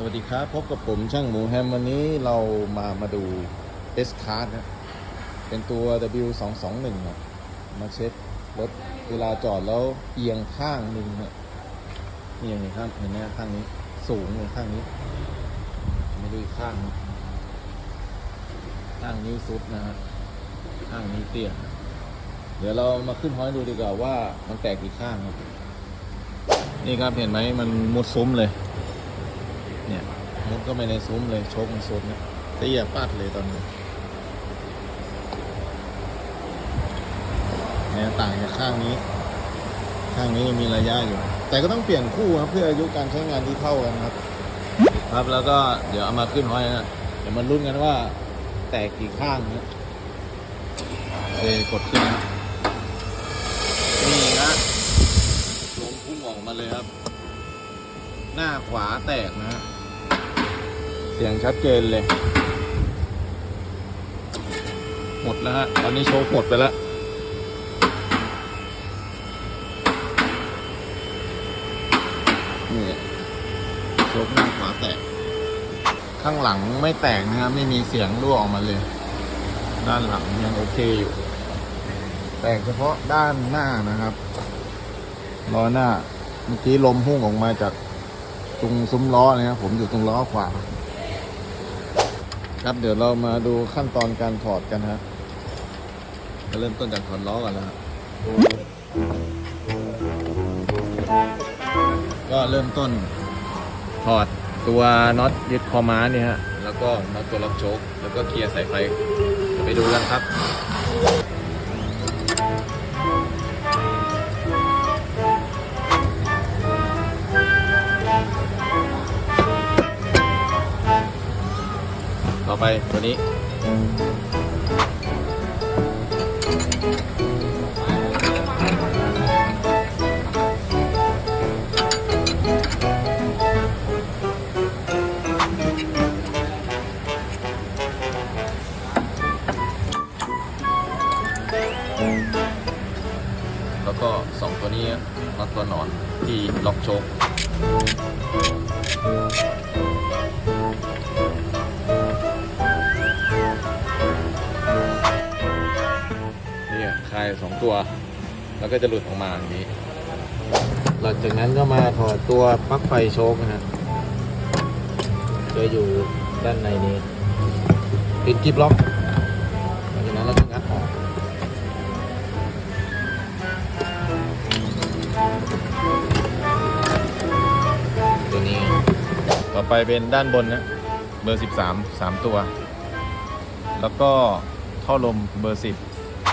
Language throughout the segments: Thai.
สวัสดีครับ พบกับผมช่างหมูแฮมวันนี้เรามามาดู S Card นะเป็นตัว W221 นะมาเช็ครถเวลาจอดแล้วเอียงข้างหนึ่งนะนี่อย่างนี้ครับเห็นไหมข้างนี้ สูงเลยข้างนี้มาดูอีกข้าง ข้างนี้สุดนะฮะข้างนี้เตี้ยเดี๋ยวเรามาขึ้นห้อยดูดีกว่าว่ามันแตกกี่ข้างครับนี่ครับเห็นไหมมันมุดซุ้มเลย เนี่ยมุดก็ไม่ในซุ้มเลยโชคมันซุ้มเนี่ยเตี้ยปัดเลยตอนนี้เนี่ยต่างจากข้างนี้ ข้างนี้ยังมีระยะอยู่ แต่ก็ต้องเปลี่ยนคู่ครับเพื่ออายุการใช้งานที่เท่ากันครับ ครับแล้วก็เดี๋ยวเอามาขึ้นห้อยนะเดี๋ยวมันรุ่นกันว่า แตกกี่ข้างนะเอกดขึ้นนะนี่นะลมพุ่งออกมาเลยครับ หน้าขวาแตกนะฮะ เสียงชัดเจนเลย หมดแล้วฮะ ตอนนี้โชว์หมดไปแล้วนี่โชว์หน้าขวาแตก ข้างหลังไม่แตกนะครับ ไม่มีเสียงรั่วออกมาเลย ด้านหลังยังโอเคอยู่ แตกเฉพาะด้านหน้านะครับล้อหน้าเมื่อกี้ลมพุ่งออกมาจากตรงซุ้มล้อนะครับผมอยู่ตรงล้อขวา ครับเดี๋ยวเรามาดูขั้นตอนการถอดกันฮะจะเริ่มต้นจากถอดล้อก่อนนะครับก็เริ่มต้นถอดตัวน็อตยึดคอม้านี่ฮะแล้วก็น็อตตัวล็อกโชคแล้วก็เคลียร์สายไฟเดี๋ยวไปดูกันครับ ไปตัวนี้แล้วก็สองตัวนี้น็อตตัวหนอนที่ล็อกโชคายสองตัว แล้วก็จะหลุดออกมาอย่างนี้ หลังจากนั้นก็มาถอดตัวปลั๊กไฟโชคนะฮะจะอยู่ด้านในนี้ปิดกิ๊บล็อกหลังจากนั้นเราก็งัดออกตัวนี้ต่อไปเป็นด้านบนนะเบอร์ 13 3 ตัว แล้วก็ท่อลมเบอร์ 10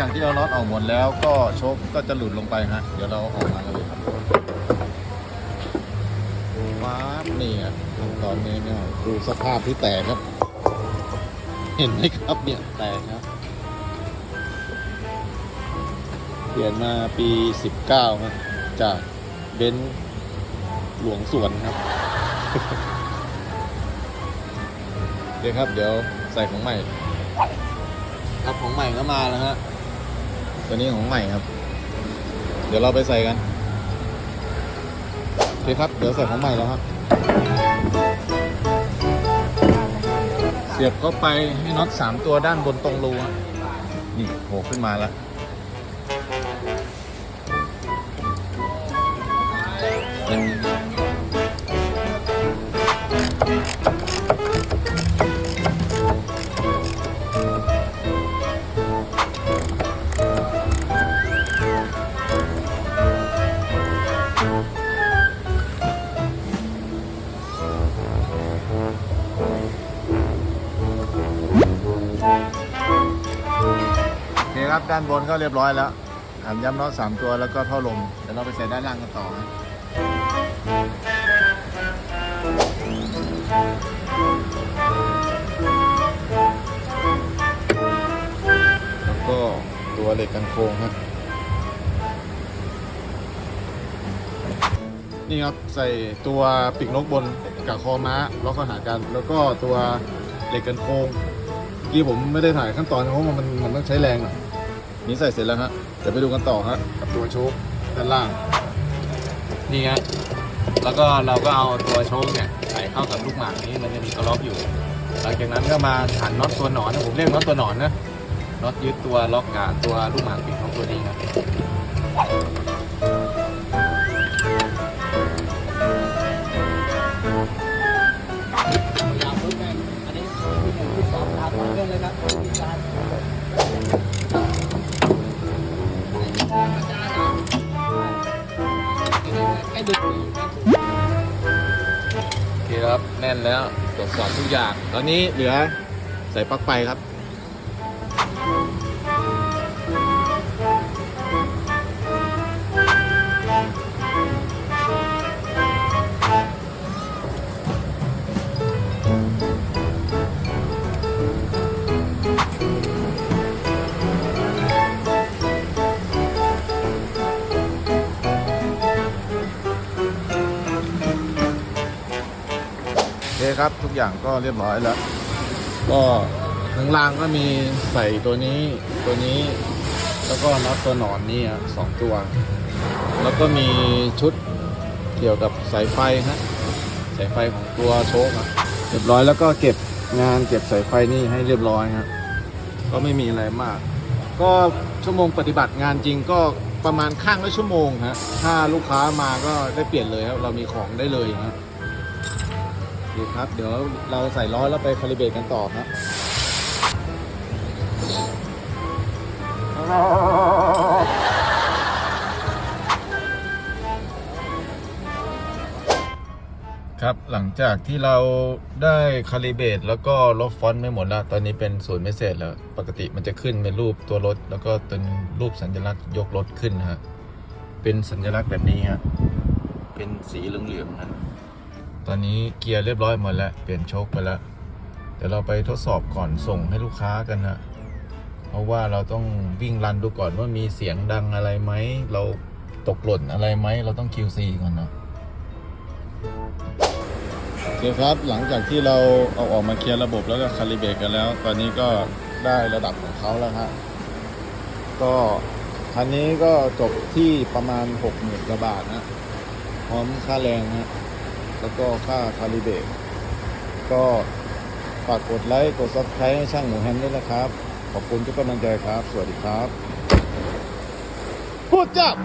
หลังจากที่เราน็อตออกหมดแล้วก็ชคก็จะหลุดลงไปฮะ เดี๋ยวเราออกมากันเลยครับว้าบนี่อะตอนนี้เนี่ยดูสภาพที่แตกครับ เห็นไหมครับเนี่ยแตกครับ เปลี่ยนมาปี 19ครับจากเบนซ์หลวงสวนครับ เดี๋ยวครับเดี๋ยวใส่ของใหม่ครับของใหม่ก็มาแล้วฮะ ตัวนี้ของใหม่ครับ เดี๋ยวเราไปใส่กันโอเคครับ เดี๋ยวใส่ของใหม่แล้วครับ เสียบเข้าไปให้น็อตสามตัวด้านบนตรงรูนี่โผล่ขึ้นมาแล้วานบนก็เรียบร้อยแล้วหันย้ำน็อตสามตัวแล้วก็ท่อลมเดี๋ยวเราไปใส่ด้านล่างกันต่อแล้วก็ตัวเหล็กกันโครงครับนี่ครับใส่ตัวปีกนกบนกับคอม้าล็อกข้อหากัน แล้วก็ตัวเหล็กกันโครงเมื่อกี้ผมไม่ได้ถ่ายขั้นตอนเพราะมันมันต้องใช้แรงอย นี่ใส่เสร็จแล้วฮะ เดี๋ยวไปดูกันต่อฮะ กับตัวโชคด้านล่าง นี่ฮะ แล้วก็เราก็เอาตัวโชคเนี่ยใส่เข้ากับลูกหมากนี้มันจะมีกระล็อกอยู่ หลังจากนั้นก็มาขันน็อตตัวหนอนนะผมเรียกน็อตตัวหนอนนะ น็อตยึดตัวล็อกกับตัวลูกหมากปิดของตัวนี้ครับ โอเคครับแน่นแล้วตรวจสอบทุกอย่าง ตอนนี้เหลือใส่ปลั๊กไฟครับ คครับ ทุกอย่างก็เรียบร้อยแล้ว ก็ข้างล่างก็มีใส่ตัวนี้ตัวนี้ แล้วก็น็อตตัวหนอนนี่อะสองตัว แล้วก็มีชุดเกี่ยวกับสายไฟฮะสายไฟของตัวโชคเรียบร้อยแล้วก็เก็บงานเก็บสายไฟนี่ให้เรียบร้อยฮะก็ไม่มีอะไรมาก ก็ชั่วโมงปฏิบัติงานจริงก็ประมาณข้างละชั่วโมงฮะถ้าลูกค้ามาก็ได้เปลี่ยนเลยครับเรามีของได้เลยฮะ ดีครับ เดี๋ยวเราใส่ล้อแล้วไปคาลิเบรตกันต่อครับครับ หลังจากที่เราได้คาลิเบตแล้วก็ลบฟอนต์ไม่หมดแล้ว ตอนนี้เป็นศูนย์เมสเซจแล้ว ปกติมันจะขึ้นเป็นรูปตัวรถ แล้วก็เป็นรูปสัญลักษณ์ยกรถขึ้นฮะ เป็นสัญลักษณ์แบบนี้ฮะ เป็นสีเหลืองๆนะ อนนี้เกียร์เรียบร้อยหมดแล้วเปลี่ยนโชคไปแล้วเดี๋ยวเราไปทดสอบก่อนส่งให้ลูกค้ากันนะเพราะว่าเราต้องวิ่งรันดูก่อนว่ามีเสียงดังอะไรไหมเราตกหล่นอะไรไหมเราต้อง QC ก่อนนะโอเคครับหลังจากที่เราเอาออกมาเคลียร์ระบบแล้วก็คาลิเบตกันแล้ว ตอนนี้ก็ได้ระดับของเขาแล้วฮะก็คันนี้ก็จบที่ประมาณ6 0,000กว่าบาทนะพร้อมค่าแรงนะ แล้วก็ค่าคาลิเบตก็ฝากกดไลค์กด subscribe ให้ช่างหมูแฮมด้วยนะครับ ขอบคุณทุกกำลังใจครับ สวัสดีครับพูดจับ